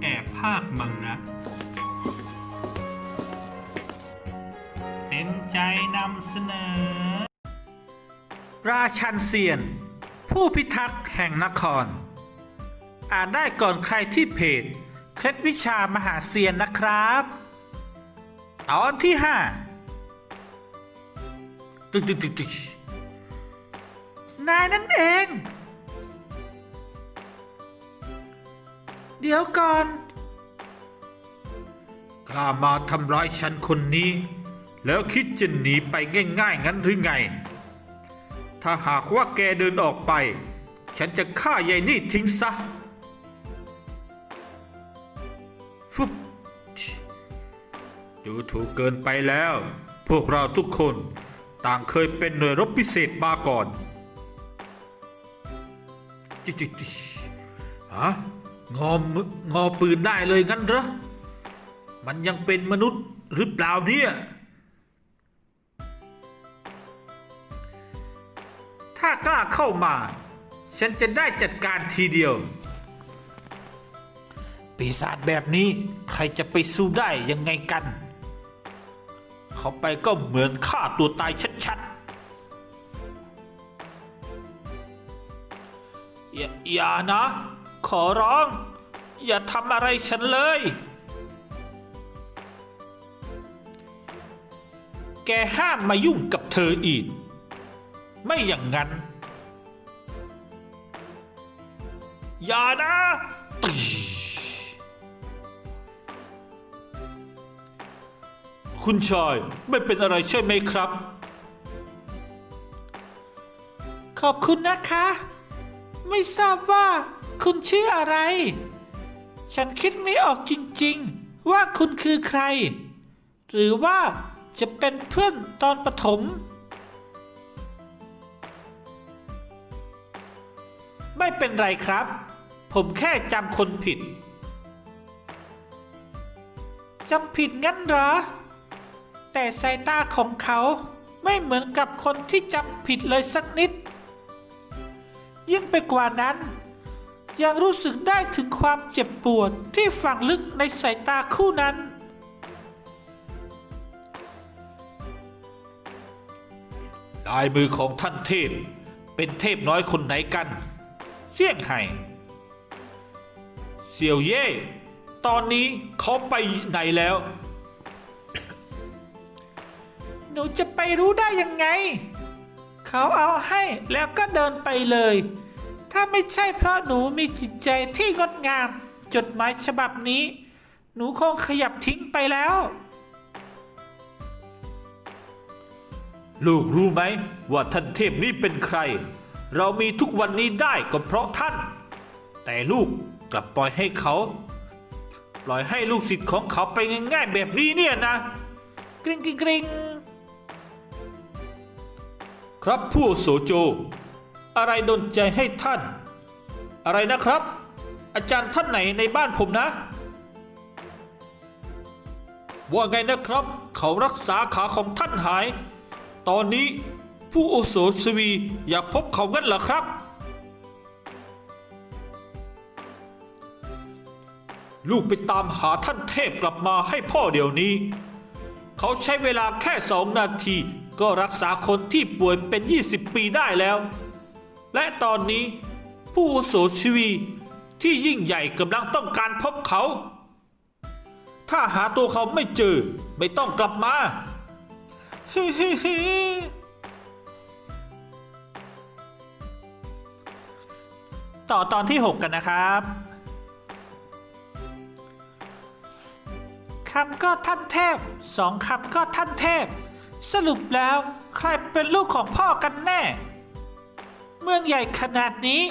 แอบภาคมังนะเต็มใจนำเสนอ ราชันเซียน ผู้พิทักษ์แห่งนคร อ่านได้ก่อนใครที่เพจ เคล็ดวิชามหาเซียนนะครับตอนที่ห้าตึกตึกตึกตึกนายนั่นเอง เดี๋ยวก่อน กล้ามาทำร้ายฉันคนนี้ แล้วคิดจะหนีไปง่ายๆ งั้นหรือไง ถ้าหากว่าแกเดินออกไป ฉันจะฆ่ายายนี่ทิ้งซะฟุบดูถูกเกินไปแล้ว พวกเราทุกคนต่างเคยเป็นหน่วยรบพิเศษมาก่อนจิจิจิฮะ งอมืองอปืนได้เลยงั้นเหรอ มันยังเป็นมนุษย์หรือเปล่าเนี่ย ถ้ากล้าเข้ามา ฉันจะได้จัดการทีเดียว ปีศาจแบบนี้ใครจะไปสู้ได้ยังไงกัน เขาไปก็เหมือนฆ่าตัวตายชัดๆอย่าอย่านะ ขอร้อง อย่าทำอะไรฉันเลย แกห้ามมายุ่งกับเธออีก ไม่อย่างนั้น อย่านะตีคุณชายไม่เป็นอะไรใช่ไหมครับ ขอบคุณนะคะ ไม่ทราบว่าคุณชื่ออะไร ฉันคิดไม่ออกจริงๆ ว่าคุณคือใคร หรือว่าจะเป็นเพื่อนตอนประถม ไม่เป็นไรครับ ผมแค่จำคนผิดจำผิดงั้นเหรอ แต่สายตาของเขาไม่เหมือนกับคนที่จำผิดเลยสักนิด ยิ่งไปกว่านั้น ยังรู้สึกได้ถึงความเจ็บปวดที่ฝังลึกในสายตาคู่นั้น ลายมือของท่านเทพ เป็นเทพน้อยคนไหนกัน เสี่ยงไห่เสี่ยวเย่ ตอนนี้เขาไปไหนแล้ว หนูจะไปรู้ได้ยังไง เขาเอาให้แล้วก็เดินไปเลย ถ้าไม่ใช่เพราะหนูมีจิตใจที่งดงาม จดหมายฉบับนี้ หนูคงขยับทิ้งไปแล้ว ลูกรู้ไหมว่าท่านเทพนี้เป็นใคร เรามีทุกวันนี้ได้ก็เพราะท่าน แต่ลูกกลับปล่อยให้เขา ปล่อยให้ลูกศิษย์ของเขาไปง่ายๆแบบนี้เนี่ยนะ กริงกริงกริงครับผู้โสโจ อะไรดนใจให้ท่าน อะไรนะครับ อาจารย์ท่านไหนในบ้านผมนะ ว่าไงนะครับ เขารักษาขาของท่านหาย ตอนนี้ผู้โอโสสวีอยากพบเขางั้นเหรอครับ ลูกไปตามหาท่านเทพกลับมาให้พ่อเดี๋ยวนี้ เขาใช้เวลาแค่สองนาทีก็รักษาคนที่ป่วยเป็น 20 ปีได้แล้ว และตอนนี้ ผู้อาวุโสชีวีที่ยิ่งใหญ่กำลังต้องการพบเขา ถ้าหาตัวเขาไม่เจอ ไม่ต้องกลับมาต่อตอนที่ 6 กันนะครับคำก็ท่านเทพสองคำก็ท่านเทพ สรุปแล้วใครเป็นลูกของพ่อกันแน่ เมืองใหญ่ขนาดนี้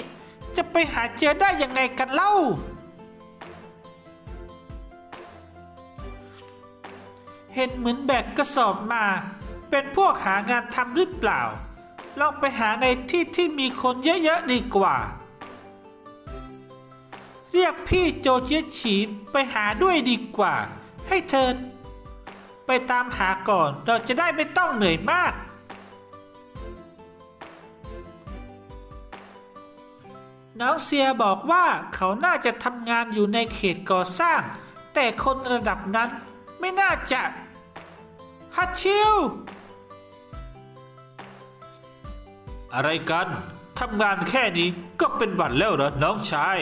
จะไปหาเจอได้ยังไงกันเล่า เห็นเหมือนแบกกระสอบมา เป็นพวกหางานทำหรือเปล่า ลองไปหาในที่ที่มีคนเยอะๆดีกว่า เรียกพี่โจเจียฉีไปหาด้วยดีกว่า ให้เธอ ไปตามหาก่อนเราจะได้ไม่ต้องเหนื่อยมาก น้องเซียบอกว่าเขาน่าจะทำงานอยู่ในเขตก่อสร้าง แต่คนระดับนั้นไม่น่าจะฮัตชิวอะไรกันทำงานแค่นี้ก็เป็นหวัดแล้วเหรอน้องชาย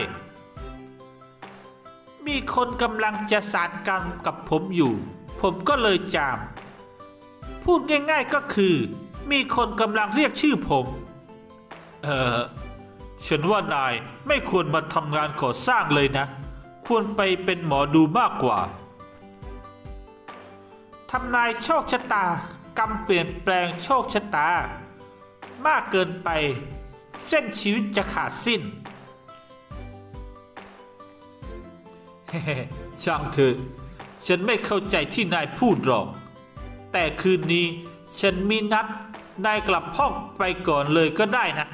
มีคนกำลังจะสารกันกับผมอยู่ ผมก็เลยจาม พูดง่ายๆก็คือ มีคนกำลังเรียกชื่อผม เออ ฉันว่านายไม่ควรมาทำงานก่อสร้างเลยนะ ควรไปเป็นหมอดูมากกว่าทำนายโชคชะตากรรมเปลี่ยนแปลงโชคชะตา มากเกินไป เส้นชีวิตจะขาดสิ้นช่างเถอะฉันไม่เข้าใจที่นายพูดหรอก แต่คืนนี้ฉันมีนัด นายกลับห้องไปก่อนเลยก็ได้นะ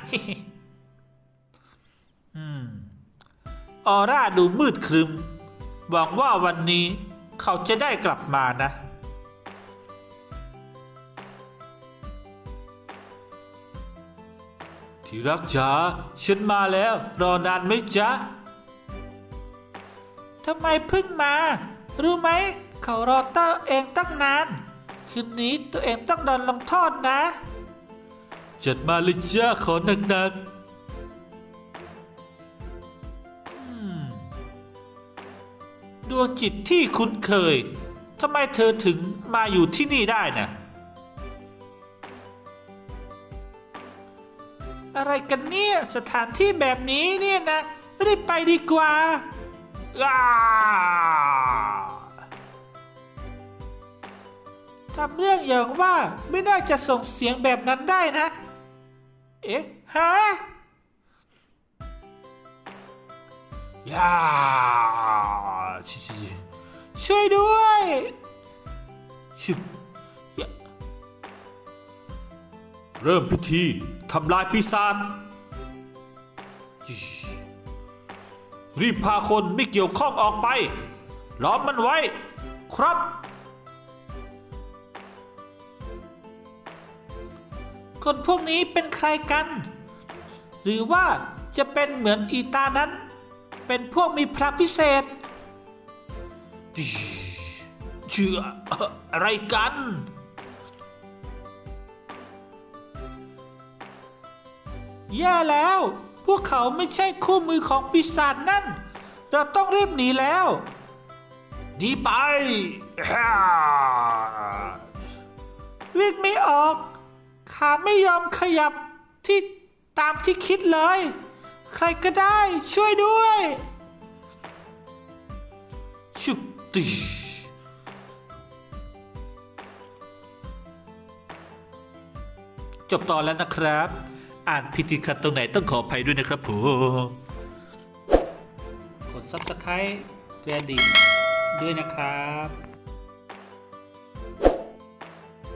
ออร่าดูมืดครึม หวังว่าวันนี้เขาจะได้กลับมานะ ที่รักจ๋าฉันมาแล้ว รอนานไหมจ๊ะทำไมเพิ่งมา รู้ไหม เขารอเต้าเองตั้งนาน คืนนี้ตัวเองต้องโดนลงโทษนะ จัดมาเลยจ้าขอหนักๆ วงจิตที่คุ้นเคยทำไมเธอถึงมาอยู่ที่นี่ได้นะอะไรกันเนี่ย สถานที่แบบนี้เนี่ยนะรีบไปดีกว่าอ้าทำเรื่องอย่างว่าไม่น่าจะส่งเสียงแบบนั้นได้นะ เอ๊ะ ฮะย่า ชิชิชิช่วยด้วยชุบเริ่มพิธีทำลายปีศาจรีบพาคนไม่เกี่ยวข้องออกไปล้อมมันไว้ ครับ คนพวกนี้เป็นใครกัน หรือว่าจะเป็นเหมือนอีตานั้น เป็นพวกมีพระพิเศษ เชื่ออะไรกัน แย่แล้ว พวกเขาไม่ใช่คู่มือของปีศาจนั่น เราต้องรีบหนีแล้วหนีไปวิ่งไม่ออก ขาไม่ยอมขยับที่ตามที่คิดเลย ใครก็ได้ช่วยด้วย ติจบตอนแล้วนะครับ อ่านพิธีคัดตรงไหนต้องขออภัยด้วยนะครับผมกด subscribe กระดิ่งด้วยนะครับ